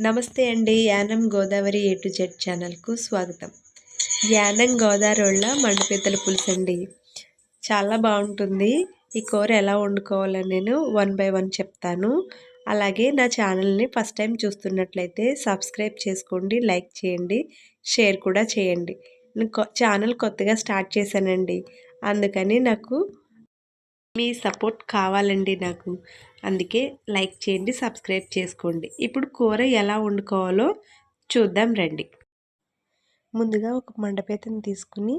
నమస్తే అండి. Yanam Godavari A to Z ఛానల్కు స్వాగతం. యానం గోదావరిళ్ళ మండపీతల పులుసు అండి. చాలా బాగుంటుంది. ఈ కూర ఎలా వండుకోవాలని నేను వన్ బై వన్ చెప్తాను. అలాగే నా ఛానల్ని ఫస్ట్ టైం చూస్తున్నట్లయితే సబ్స్క్రైబ్ చేసుకోండి లైక్ చేయండి షేర్ కూడా చేయండి. నేను ఛానల్ కొత్తగా స్టార్ట్ చేశానండి. అందుకని నాకు మీ సపోర్ట్ కావాలండి నాకు. అందుకే లైక్ చేయండి సబ్స్క్రైబ్ చేసుకోండి. ఇప్పుడు కూర ఎలా వండుకోవాలో చూద్దాం రండి. ముందుగా ఒక మండపేతను తీసుకుని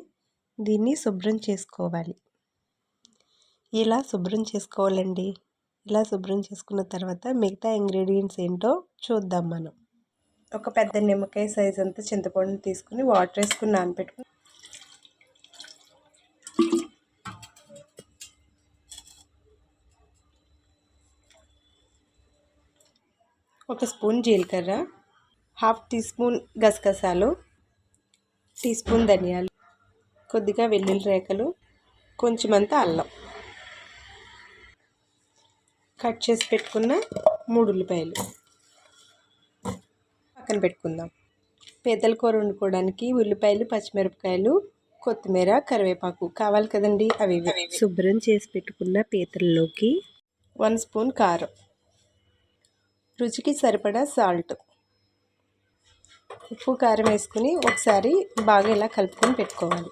దీన్ని శుభ్రం చేసుకోవాలి. ఇలా శుభ్రం చేసుకోవాలండి? ఇలా శుభ్రం చేసుకున్న తర్వాత మిగతా ఇంగ్రీడియంట్స్ ఏంటో చూద్దాం మనం. ఒక పెద్ద నిమ్మకాయ సైజ్ అంతా చింతపండు తీసుకుని వాటర్ వేసుకుని నానబెట్టుకుని ఒక స్పూన్ జీలకర్ర హాఫ్ టీ స్పూన్ గసగసాలు టీ స్పూన్ ధనియాలు కొద్దిగా వెల్లుల్లి రేఖలు కొంచెమంత అల్లం. కట్ చేసి పెట్టుకున్న మూడు ఉల్లిపాయలు. పక్కన పెట్టుకుందాం. పీతల కూర వండుకోవడానికి ఉల్లిపాయలు పచ్చిమిరపకాయలు కొత్తిమీర కరివేపాకు కావాలి కదండి అవి శుభ్రం చేసి పెట్టుకున్న పీతల్లోకి వన్ స్పూన్ కారం. రుచికి సరిపడా సాల్ట్. ఉప్పు కారం వేసుకుని ఒకసారి బాగా ఇలా కలుపుకొని పెట్టుకోవాలి.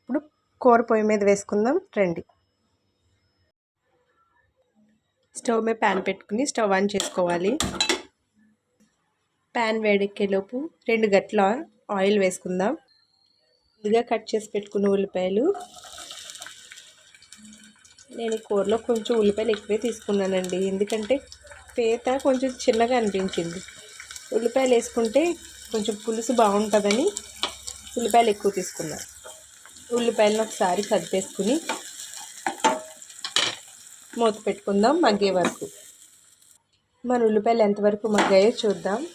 ఇప్పుడు కూర పొయ్యి మీద వేసుకుందాం రండి. స్టవ్ మీద ప్యాన్ పెట్టుకుని స్టవ్ ఆన్ చేసుకోవాలి. ప్యాన్ వేడెక్కేలోపు రెండు గట్ల ఆయిల్ వేసుకుందాం. ముందుగా కట్ చేసి పెట్టుకున్న ఉల్లిపాయలు నేను కూరలో కొంచెం ఉల్లిపాయలు ఎక్కువే తీసుకున్నానండి. ఎందుకంటే పేత కొంచెం చిన్నగా అనిపించింది. ఉల్లిపాయలు వేసుకుంటే కొంచెం పులుసు బాగుంటుందని ఉల్లిపాయలు ఎక్కువ తీసుకున్నాను ఉల్లిపాయలను ఒకసారి కదిపేసుకుని మూత పెట్టుకుందాం మగ్గే వరకు. మన ఉల్లిపాయలు ఎంతవరకు మగ్గాయో చూద్దాం.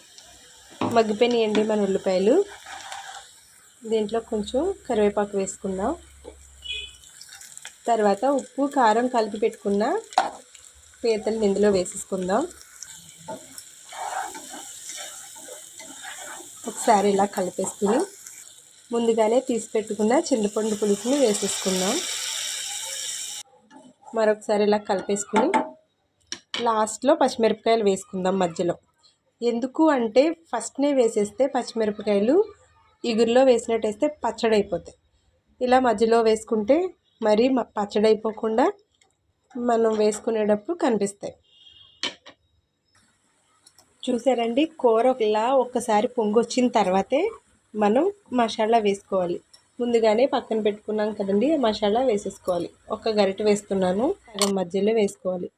మగ్గిపోయినాయండి మన ఉల్లిపాయలు. దీంట్లో కొంచెం కరివేపాకు వేసుకుందాం. తర్వాత ఉప్పు కారం కలిపి పెట్టుకున్న పీతలు ఇందులో వేసేసుకుందాం. ఒకసారి ఇలా కలిపేసుకుని ముందుగానే తీసి పెట్టుకున్న చింతపండు పులుసుని వేసేసుకుందాం. మరొకసారి ఇలా కలిపేసుకుని లాస్ట్లో పచ్చిమిరపకాయలు వేసుకుందాం మధ్యలో. ఎందుకు అంటే ఫస్ట్నే వేసేస్తే పచ్చిమిరపకాయలు ఇగురులో వేసినట్టు వేస్తే పచ్చడి అయిపోతాయి ఇలా మధ్యలో వేసుకుంటే మరి పచ్చడి అయిపోకుండా మనం వేసుకునేటప్పుడు కనిపిస్తాయి. చూసారండి? కూర ఒకలా ఒక్కసారి పొంగొచ్చిన తర్వాతే మనం మసాలా వేసుకోవాలి. ముందుగానే పక్కన పెట్టుకున్నాం కదండి మసాలా వేసేసుకోవాలి. ఒక గరిట వేస్తున్నాను సగం మధ్యలో వేసుకోవాలి.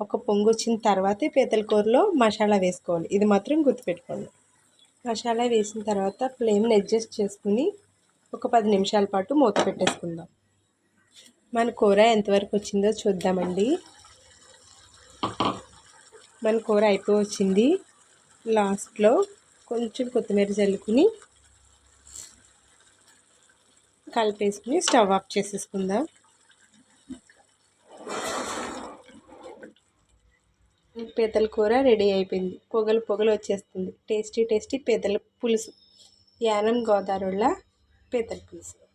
ఒక పొంగు వచ్చిన తర్వాతే పీతల కూరలో మసాలా వేసుకోవాలి. ఇది మాత్రం గుర్తుపెట్టుకోండి. మసాలా వేసిన తర్వాత ఫ్లేమ్ని అడ్జస్ట్ చేసుకుని ఒక పది నిమిషాల పాటు మూత పెట్టేసుకుందాం. మన కూర ఎంతవరకు వచ్చిందో చూద్దామండి. మన కూర అయిపోయి వచ్చింది లాస్ట్లో కొంచెం కొత్తిమీర చల్లుకుని కలిపేసుకుని స్టవ్ ఆఫ్ చేసేసుకుందాం. పీతల కూర రెడీ అయిపోయింది. పొగలు పొగలు వచ్చేస్తుంది. టేస్టీ టేస్టీ పీతల పులుసు. యానం గోదావరిలో పీతల పులుసు.